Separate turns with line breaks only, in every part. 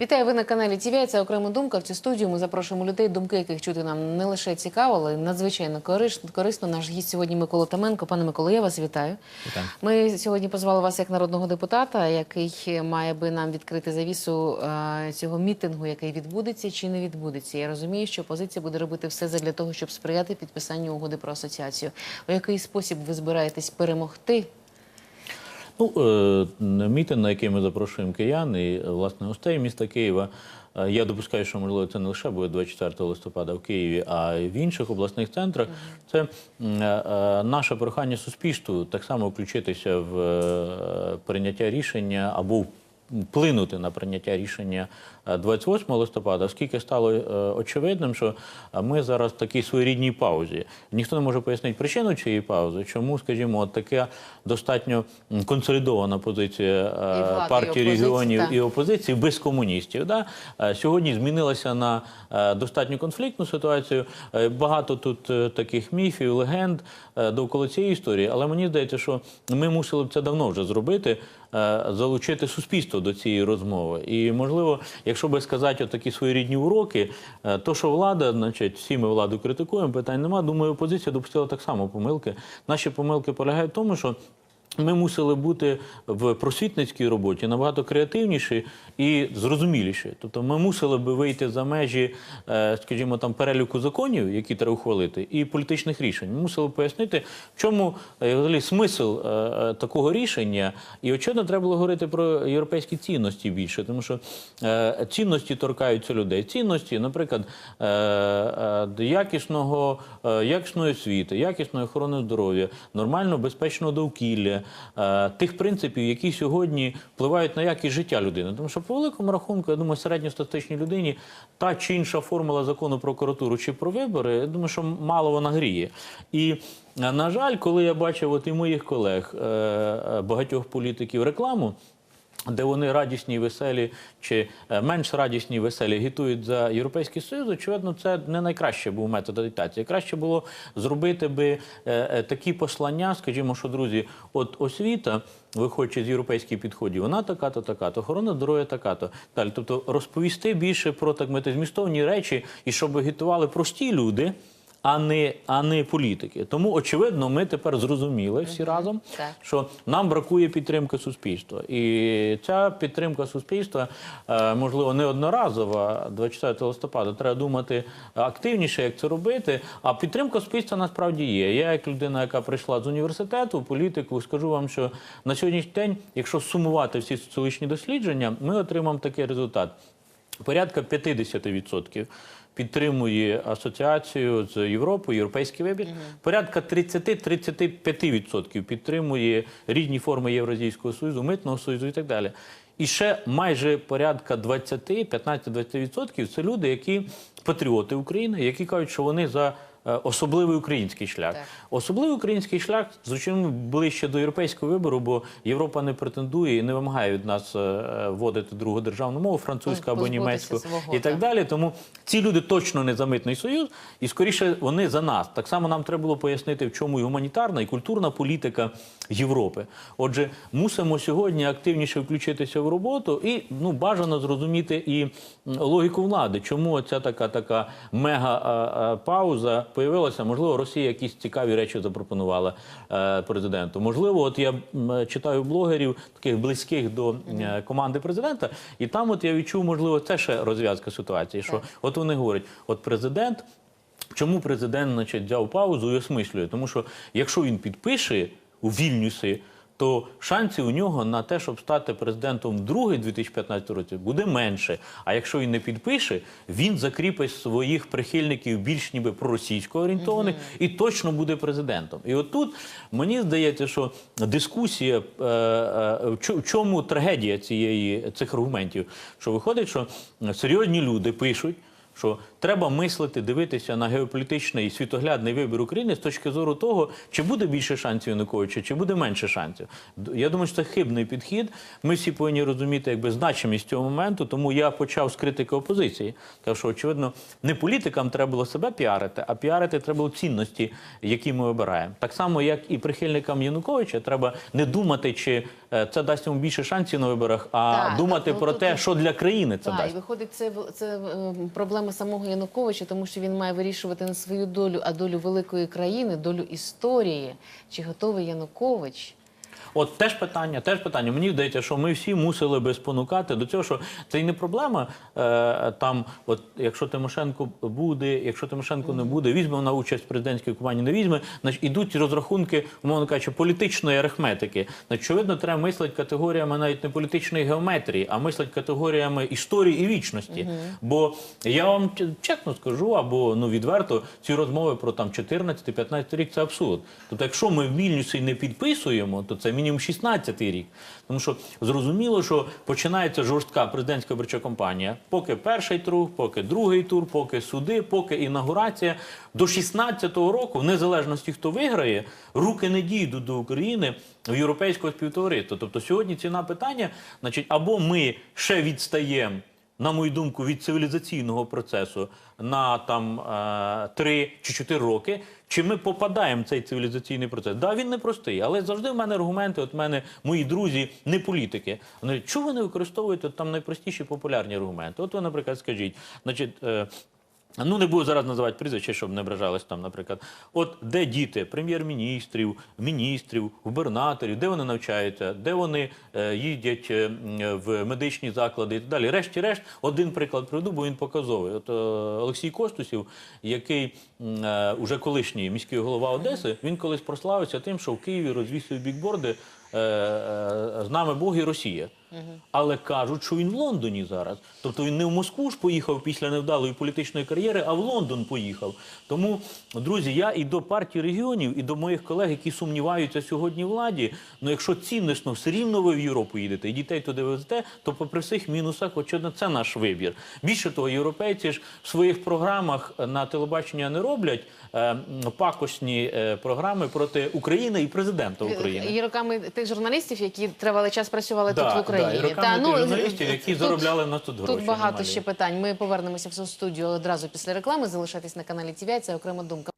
Вітаю ви на каналі ТВ. Це окрема думка. В цю студію ми запрошуємо людей, думки яких чути нам не лише цікаво, але й надзвичайно корисно. Наш гість сьогодні Микола Таменко. Пане Миколо, я вас вітаю.
Вітаю.
Ми сьогодні позвали вас як народного депутата, який має би нам відкрити завісу е, цього мітингу, який відбудеться чи не відбудеться. Я розумію, що опозиція буде робити все для того, щоб сприяти підписанню угоди про асоціацію. У який спосіб ви збираєтесь перемогти?
Ну, е, мітинг, на який ми запрошуємо киян і е, власне гостей міста Києва. Е, Я допускаю, що можливо це не лише буде 24 листопада в Києві, а й в інших обласних центрах. Це наше прохання суспільству так само включитися в прийняття рішення або вплинути на прийняття рішення 28 листопада, оскільки стало е, очевидним, що е, ми зараз в такій своєрідній паузі. Ніхто не може пояснити причину цієї паузи, чому, скажімо, от така достатньо консолідована позиція е,
влади,
партії регіонів і опозиції без комуністів. Да? Сьогодні змінилася на достатньо конфліктну ситуацію. Багато тут таких міфів, легенд довкола цієї історії, але мені здається, що ми мусили б це давно вже зробити. Залучити суспільство до цієї розмови, і можливо, якщо би сказати такі своєрідні уроки, е, то що влада, значить, всі ми владу критикуємо, питань нема. Думаю, опозиція допустила так само помилки. Наші помилки полягають в тому, що ми мусили бути в просвітницькій роботі набагато креативніші і зрозуміліші. Тобто ми мусили би вийти за межі, е, скажімо, там переліку законів, які треба ухвалити, і політичних рішень. Ми мусили пояснити, в чому е, взагалі смисл е, такого рішення. І очевидно, треба було говорити про європейські цінності більше, тому що цінності торкаються людей. Цінності, наприклад, якісного, якісної освіти, якісної охорони здоров'я, нормально безпечного довкілля, тих принципів, які сьогодні впливають на якість життя людини. Тому що по великому рахунку, я думаю, середньостатичній людині та чи інша формула закону про прокуратуру чи про вибори, я думаю, що мало вона гріє. І е, на жаль, коли я бачив от і моїх колег, е, е, багатьох політиків рекламу. Де вони радісні, і веселі чи е, менш радісні, і веселі агітують за європейський союз, очевидно, це не найкраще був метод агітації. Краще було зробити би е, е, такі послання, скажімо, що друзі, от освіта, виходячи з європейських підходів, вона така, то така, то охорона здоров'я така, то далі. Тобто розповісти більше про так мати змістовні речі, і щоб агітували прості люди. А не, а не політики. Тому, очевидно, ми тепер зрозуміли всі разом, що нам бракує підтримки суспільства. І ця підтримка суспільства, е, можливо, не одноразова 24 листопада. Треба думати активніше, як це робити. А підтримка суспільства насправді є. Я, як людина, яка прийшла з університету, в політику, скажу вам, що на сьогоднішній день, якщо сумувати всі соціологічні дослідження, ми отримаємо такий результат. Порядка 50% підтримує асоціацію з Європою, європейський вибір. Порядка 30-35% підтримує різні форми Євразійського союзу, митного союзу і так далі. І ще майже порядка 20, 15-20% це люди, які патріоти України, які кажуть, що вони за особливий український шлях.
Так.
Особливий український шлях, звичайно, ближче до європейського вибору, бо Європа не претендує і не вимагає від нас е, вводити другу державну мову, французьку або
Позбутися
німецьку
свого,
і так
так.
далі. Тому ці люди точно не за митний союз, і скоріше вони за нас. Так само нам треба було пояснити, в чому і гуманітарна і культурна політика Європи. Отже, мусимо сьогодні активніше включитися в роботу і ну бажано зрозуміти і логіку влади, чому ця така така мега а, пауза появилася. Можливо, Росія якісь цікаві речі запропонувала е, президенту. Можливо, от я читаю блогерів, таких близьких до е, команди президента, і там, от я відчув, можливо, це ще розв'язка ситуації. Що от вони говорять, от президент. Чому президент значить, взяв паузу і осмислює? Тому що якщо він підпише у Вільнюсі, то шансів у нього на те, щоб стати президентом другий 2015 році, буде менше. А якщо він не підпише, він закріпить своїх прихильників більш ніби проросійсько орієнтованих і точно буде президентом. І отут мені здається, що дискусія е, е, в чому трагедія цієї цих аргументів, що виходить, що серйозні люди пишуть що треба мислити, дивитися на геополітичний і світоглядний вибір України з точки зору того, чи буде більше шансів Януковича, чи буде менше шансів. Я думаю, що це хибний підхід. Ми всі повинні розуміти якби значимість цього моменту. Тому я почав з критики опозиції. Кажу, що очевидно не політикам треба було себе піарити, а піарити треба було цінності, які ми обираємо. Так само, як і прихильникам Януковича, треба не думати, чи е, це дасть йому більше шансів на виборах, а
Так,
думати
ну,
про те, що для країни це
Так,
дасть.
і виходить, це, це е, проблема самого Януковича, тому що він має вирішувати не свою долю, а долю великої країни, долю історії. Чи готовий Янукович?
От теж питання, теж питання. Мені здається, що ми всі мусили би спонукати до цього, що це і не проблема. Е, там, от якщо Тимошенко буде, якщо Тимошенко не буде, візьме вона участь в президентській кампанії, не візьме, значить ідуть розрахунки, умовно кажучи, політичної арифметики. Значить, очевидно, треба мислити категоріями навіть не політичної геометрії, а мислити категоріями історії і вічності. Бо я вам чесно скажу, або ну відверто, ці розмови про там 14-15 рік це абсурд. Тобто, якщо ми в Вільнюсі не підписуємо, то це мінімум 16 рік. Тому що зрозуміло, що починається жорстка президентська виборча кампанія. Поки перший тур, поки другий тур, поки суди, поки інаугурація. До 16-го року, в незалежності хто виграє, руки не дійдуть до України в європейського співтовариства. Тобто сьогодні ціна питання, значить, або ми ще відстаємо на мою думку, від цивілізаційного процесу на там е, 3 чи 4 роки. Чи ми попадаємо в цей цивілізаційний процес? Да, він непростий, але завжди в мене аргументи. От мене мої друзі, не політики. Вони чого ви не використовуєте там найпростіші популярні аргументи? От ви, наприклад, скажіть, значить. Ну, не буду зараз називати прізвище, щоб не ображались там, наприклад. От де діти прем'єр-міністрів, міністрів, губернаторів, де вони навчаються, де вони е, їдять е, в медичні заклади і так далі. Решті-решт, один приклад приведу, бо він показовий. От е, Олексій Костусів, який е, уже колишній міський голова Одеси, він колись прославився тим, що в Києві розвісив бікборди з нами Бог і Росія. Але кажуть, що він в Лондоні зараз. Тобто він не в Москву ж поїхав після невдалої політичної кар'єри, а в Лондон поїхав. Тому, друзі, я і до партії регіонів, і до моїх колег, які сумніваються сьогодні владі. Ну, якщо ціннісно все рівно ви в Європу їдете і дітей туди везете, то попри всіх мінусах, очевидно, це наш вибір. Більше того, європейці ж в своїх програмах на телебачення не роблять е, пакосні е, програми проти України і президента України.
І роками тих журналістів, які тривалий час працювали
Да,
тут в Україні.
Да, і роками
ну,
журналістів, які
тут-
заробляли на нас тут гроші.
Тут багато ще питань. Ми повернемося в студію одразу після реклами. Залишайтесь на каналі ТВ, це окрема думка.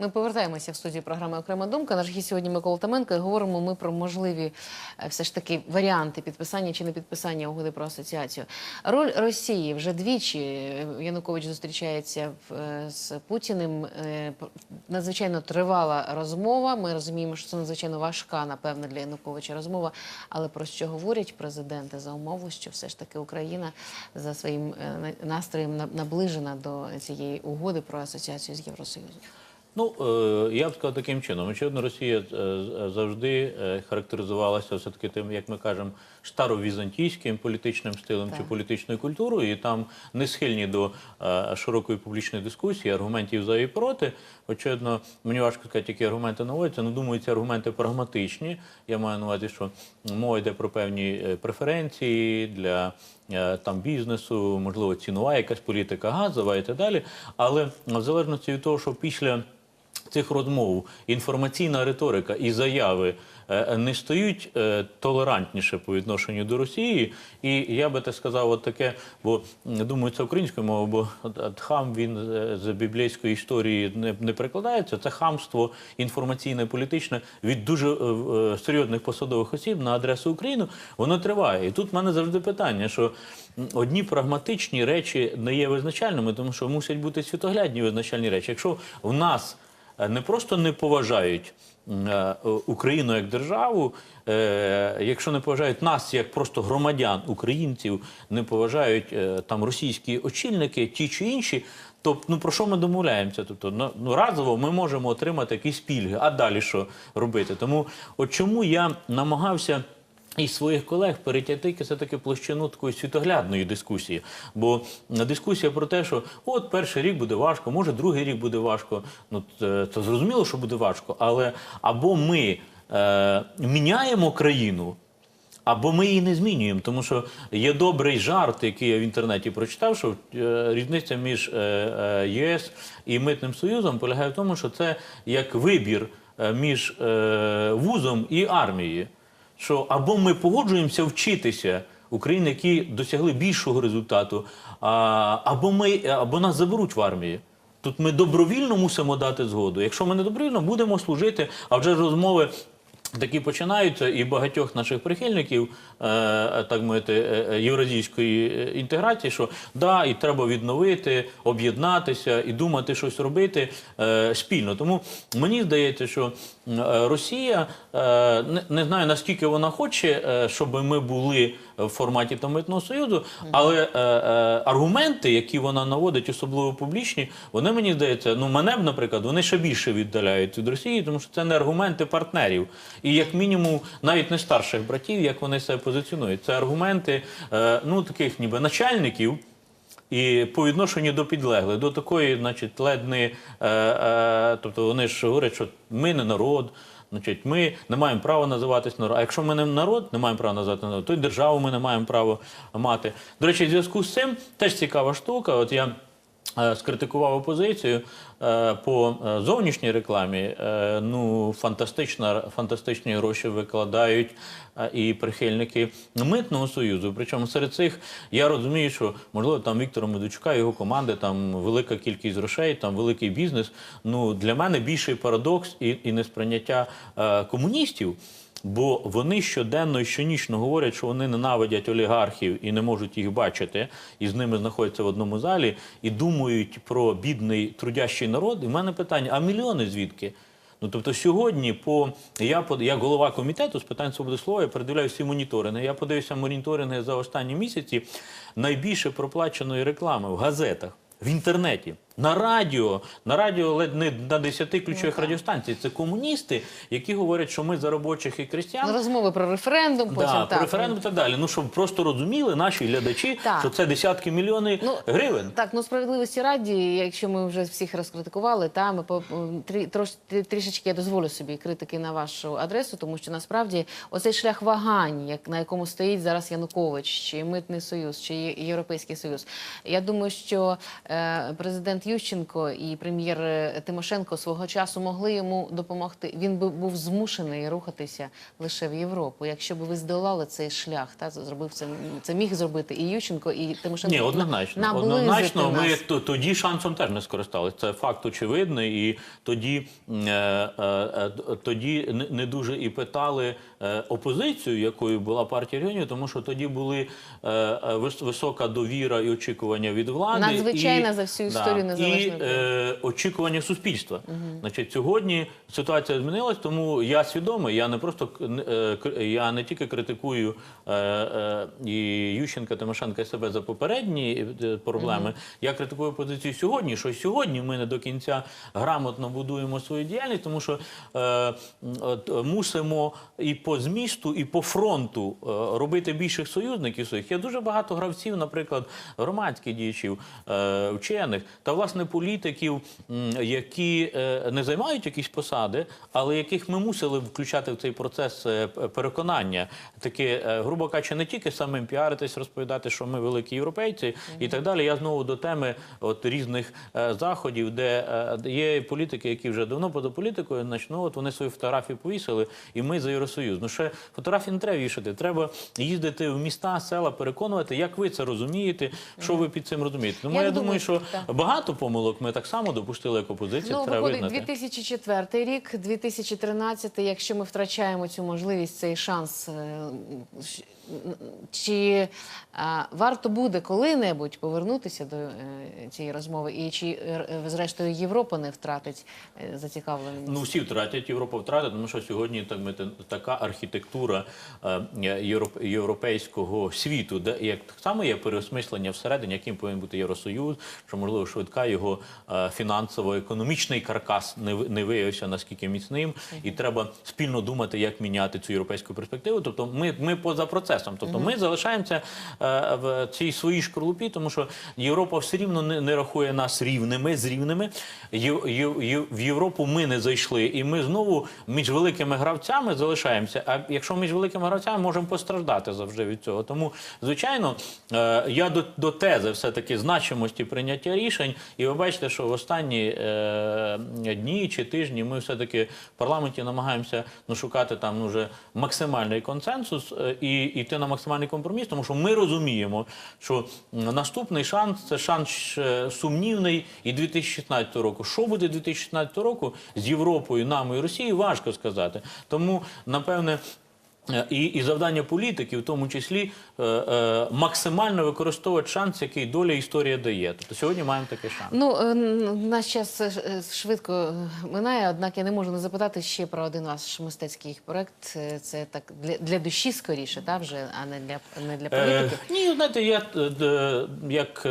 Ми повертаємося в студію програми Окрема думка. Наш гість сьогодні Микола Томенко. І говоримо ми про можливі е, все ж таки варіанти підписання чи не підписання угоди про асоціацію. Роль Росії вже двічі е, Янукович зустрічається е, з Путіним. Надзвичайно тривала розмова. Ми розуміємо, що це надзвичайно важка, напевно, для Януковича розмова. Але про що говорять президенти за умову, що все ж таки Україна за своїм на- настроєм на- наближена до цієї угоди про асоціацію з Євросоюзом.
Ну, е, я б сказав таким чином. Очевидно, Росія е, завжди е, характеризувалася все-таки тим, як ми кажемо, старовізантійським політичним стилем чи політичною культурою, і там не схильні до широкої публічної дискусії, аргументів за і проти. Очевидно, мені важко сказати, які аргументи наводяться. Ну, думаю, ці аргументи прагматичні. Я маю на увазі, що мова йде про певні преференції для там бізнесу, можливо, цінова якась політика газова і так далі. Але в залежності від того, що після цих розмов інформаційна риторика і заяви е, не стають е, толерантніше по відношенню до Росії. І я би так сказав, от таке, бо думаю, це українською мовою, бо хам він е, з біблійської історії не, не перекладається. Це хамство інформаційне, політичне від дуже серйозних посадових осіб на адресу України. Воно триває. І тут в мене завжди питання, що одні прагматичні речі не є визначальними, тому що мусять бути світоглядні визначальні речі. Якщо в нас не просто не поважають е, Україну як державу, е, якщо не поважають нас як просто громадян, українців, не поважають е, там російські очільники, ті чи інші. То ну про що ми домовляємося? Тобто, ну, ну разово ми можемо отримати якісь пільги, а далі що робити? Тому от чому я намагався і своїх колег перетягти все-таки площину такої світоглядної дискусії. Бо дискусія про те, що от перший рік буде важко, може другий рік буде важко. Ну це, зрозуміло, що буде важко, але або ми е, міняємо країну. або ми її не змінюємо. Тому що є добрий жарт, який я в інтернеті прочитав, що е, різниця між е, е, ЄС і Митним Союзом полягає в тому, що це як вибір між вузом і армією. Що або ми погоджуємося вчитися України, які досягли більшого результату, або ми або нас заберуть в армію. Тут ми добровільно мусимо дати згоду. Якщо ми не добровільно будемо служити, а вже розмови. Такі починаються і багатьох наших прихильників, е, так мовити, е, е, євразійської е, інтеграції, що да, і треба відновити, об'єднатися і думати щось робити е, спільно. Тому мені здається, що е, Росія е, не, знаю наскільки вона хоче, е, щоб ми були в форматі там, митного союзу, але е, е, аргументи, які вона наводить, особливо публічні, вони мені здається, ну мене б, наприклад, вони ще більше віддаляють від Росії, тому що це не аргументи партнерів, і як мінімум навіть не старших братів, як вони себе позиціонують. Це аргументи е, ну таких ніби начальників. І по відношенню до підлеглих, до такої, значить, ледь е, е, тобто вони ж говорять, що ми не народ, значить, ми не маємо права називатись народ. А якщо ми не народ, не маємо права називати народ, то й державу ми не маємо права мати. До речі, в зв'язку з цим теж цікава штука. От я скритикував опозицію е, по е, зовнішній рекламі. Е, Ну, фантастичні гроші викладають е, і прихильники митного союзу. Причому серед цих я розумію, що можливо там Віктора Медведчука його команди там велика кількість грошей, там великий бізнес. Ну для мене більший парадокс і, і несприйняття е, комуністів. Бо вони щоденно і щонічно говорять, що вони ненавидять олігархів і не можуть їх бачити, і з ними знаходяться в одному залі, і думають про бідний трудящий народ. І в мене питання: а мільйони звідки? Ну тобто сьогодні, по я як голова комітету з питань свободи слова, я передивляю всі моніторинги. Я подивився моніторинги за останні місяці. Найбільше проплаченої реклами в газетах, в інтернеті, на радіо, на радіо ледь не на 10 ключових радіостанцій. Це комуністи, які говорять, що ми за робочих і крестьян.
Розмови про референдум, потім
Да,
так.
про референдум і так далі. Ну щоб просто розуміли наші глядачі,
Так.
що це десятки мільйонів
Ну,
гривень.
Так, ну справедливості раді, якщо ми вже всіх розкритикували, та ми по трі, трош, трішечки я дозволю собі критики на вашу адресу, тому що насправді оцей шлях вагань, як на якому стоїть зараз Янукович, чи митний союз, чи Європейський Союз. Я думаю, що е, президент Ющенко і прем'єр е, Тимошенко свого часу могли йому допомогти. Він би був змушений рухатися лише в Європу. Якщо б ви здолали цей шлях, та зробив це, це міг зробити і Ющенко, і Тимошенко.
Ні, однозначно. Однозначно, ми
нас.
тоді шансом теж не скористалися. Це факт очевидний. І тоді, е, е, тоді не- дуже і питали опозицію, якою була партія регіонів, тому що тоді були е, е, висока довіра і очікування від влади.
Надзвичайна
і,
за всю історію
і
незалежної
е, очікування суспільства. Значить, сьогодні ситуація змінилась, тому я свідомий. Я не просто е, я не тільки критикую е, е, і Ющенка, Тимошенка і себе за попередні е, проблеми. Я критикую позицію сьогодні, що сьогодні ми не до кінця грамотно будуємо свою діяльність, тому що е, от, е, мусимо і по змісту, і по фронту е, робити більших союзників своїх. Є дуже багато гравців, наприклад, громадських діячів, е, вчених та власне політиків, які е, не займають якісь посади, але яких ми мусили включати в цей процес переконання. Таке, грубо кажучи, не тільки самим піаритись, розповідати, що ми великі європейці і так далі. Я знову до теми от різних заходів, де є політики, які вже давно поза політикою, значить, ну от вони свої фотографії повісили, і ми за Євросоюз. Ну ще фотографії не треба вішати. Треба їздити в міста, села, переконувати, як ви це розумієте, що ви під цим розумієте. Тому
я,
я думаю, що
так.
багато помилок ми так само допустили як опозиція.
Ну,
треба
виходить
визнати.
2004 рік, 2013, якщо ми втрачаємо цю можливість, цей шанс, е, чи а, варто буде коли-небудь повернутися до е, цієї розмови, і чи е, е, зрештою Європа не втратить е, зацікавленість?
Ну, всі втратять, Європа втратить, тому що сьогодні так мити, така архітектура е, європ- європейського світу, де як так само є переосмислення всередині, яким повинен бути Євросоюз, що можливо швидка його е, фінансово-економічний каркас не, не виявився наскільки міцним, і треба спільно думати, як міняти цю європейську перспективу. Тобто, ми, ми поза процесом. Процесом. Тобто ми залишаємося е, в цій своїй шкарлупі, тому що Європа все рівно не, не рахує нас рівними з рівними. Єв- Єв- Єв- в Європу ми не зайшли, і ми знову між великими гравцями залишаємося. А якщо між великими гравцями можемо постраждати завжди від цього. Тому, звичайно, е, я до, до тези все-таки значимості прийняття рішень. І ви бачите, що в останні е, дні чи тижні ми все-таки в парламенті намагаємося ну, шукати там ну, вже максимальний консенсус е, і йти на максимальний компроміс, тому що ми розуміємо, що наступний шанс це шанс е, сумнівний і 2016 року. Що буде 2016 року з Європою, нами і Росією, важко сказати. Тому, напевне. Е, І, і завдання політиків, в тому числі, е, е, максимально використовувати шанс, який доля історія дає. Тобто сьогодні маємо такий шанс.
Ну, е, наш час е, швидко минає, однак я не можу не запитати ще про один ваш мистецький проект. Це так для, для душі скоріше, та вже, а не для не для
Е, ні, знаєте, я як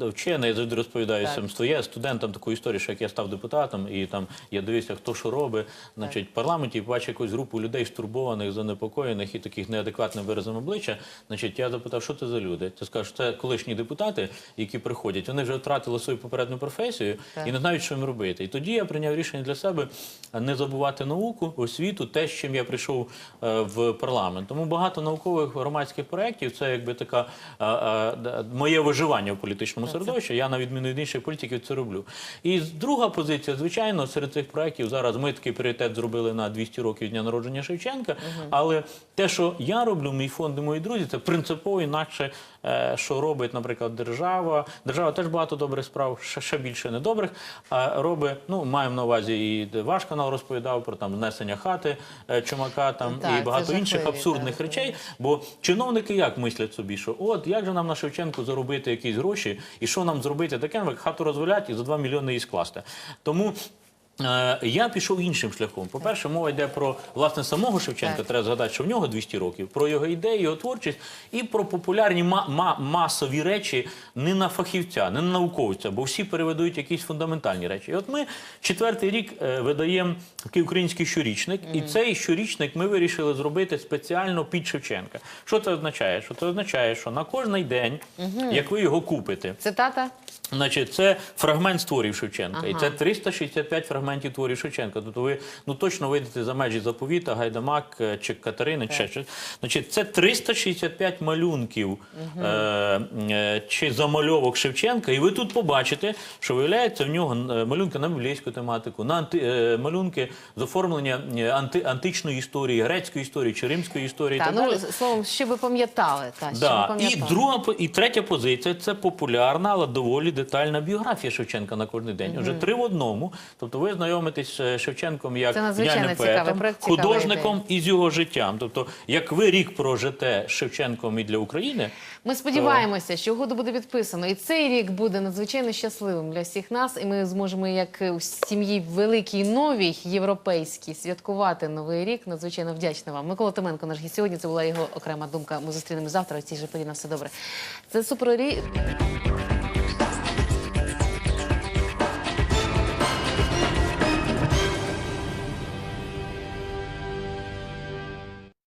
вчений я завжди розповідаю
Так.
своїм студентам, таку історію, що як я став депутатом, і там я дивився, хто що робить. Значить, в парламенті і бачив якусь групу людей стурбованих, занепокоєних і таких неадекватним виразом обличчя. Значить, я запитав, що це за люди. Ти скажеш, це колишні депутати, які приходять. Вони вже втратили свою попередню професію
Так.
і не знають, що їм робити. І тоді я прийняв рішення для себе не забувати науку, освіту, те, з чим я прийшов е, в парламент. Тому багато наукових громадських проєктів це якби така е, е, моє виживання в політичному середовищі. Я на відміну від інших політиків це роблю. І друга позиція, звичайно, серед цих проєктів зараз ми такий пріоритет зробили на 200 років дня народження Шевченка. Але те, що я роблю, мій фонд і мої друзі, це принципово інакше, е, що робить, наприклад, держава. Держава теж багато добрих справ, ще, більше недобрих. А робить, ну маємо на увазі, і ваш канал розповідав про там знесення хати е, чумака, там
Так,
і багато інших
жахливі,
абсурдних
так.
речей. Бо чиновники як мислять собі, що от як же нам на Шевченку заробити якісь гроші, і що нам зробити таке, як хату розвалять і за 2 мільйони її скласти. Тому. Е, Я пішов іншим шляхом. По-перше, мова йде про власне самого Шевченка.
Так.
Треба згадати, що в нього 200 років, про його ідеї, його творчість і про популярні ма- ма- масові речі не на фахівця, не на науковця, бо всі переведуть якісь фундаментальні речі. І от ми четвертий рік е, видаємо такий український щорічник, і цей щорічник ми вирішили зробити спеціально під Шевченка. Що це означає? Що це означає, що на кожний день, як ви його купите,
Цитата.
Значить, це фрагмент творів Шевченка, і це 365 фрагментів творів Шевченка. Тобто ви ну точно вийдете за межі заповіта, Гайдамак е, чи Катерини, чи ще щось. Значить, це 365 малюнків е, е, чи замальовок Шевченка, і ви тут побачите, що виявляється в нього е, малюнки на біблійську тематику, на анти, е, малюнки з оформлення анти, античної історії, грецької історії чи римської історії.
Та,
так
ну,
далі.
словом, що ви пам'ятали. Та, що ви
І друга і третя позиція це популярна, але доволі детальна біографія Шевченка на кожен день. Уже три в одному. Тобто ви знайомитесь з Шевченком як
Це надзвичайно
геніальним
цікавий
поетом,
проект, цікава
художником і з його життям. Тобто, як ви рік прожите з Шевченком і для України,
Ми сподіваємося, що угоду буде підписано, і цей рік буде надзвичайно щасливим для всіх нас, і ми зможемо, як у сім'ї великій новій європейській, святкувати новий рік. Надзвичайно вдячна вам. Микола Томенко, наш гість сьогодні. Це була його окрема думка. Ми зустрінемось завтра. У цій же порі на все добре. Це супер рі-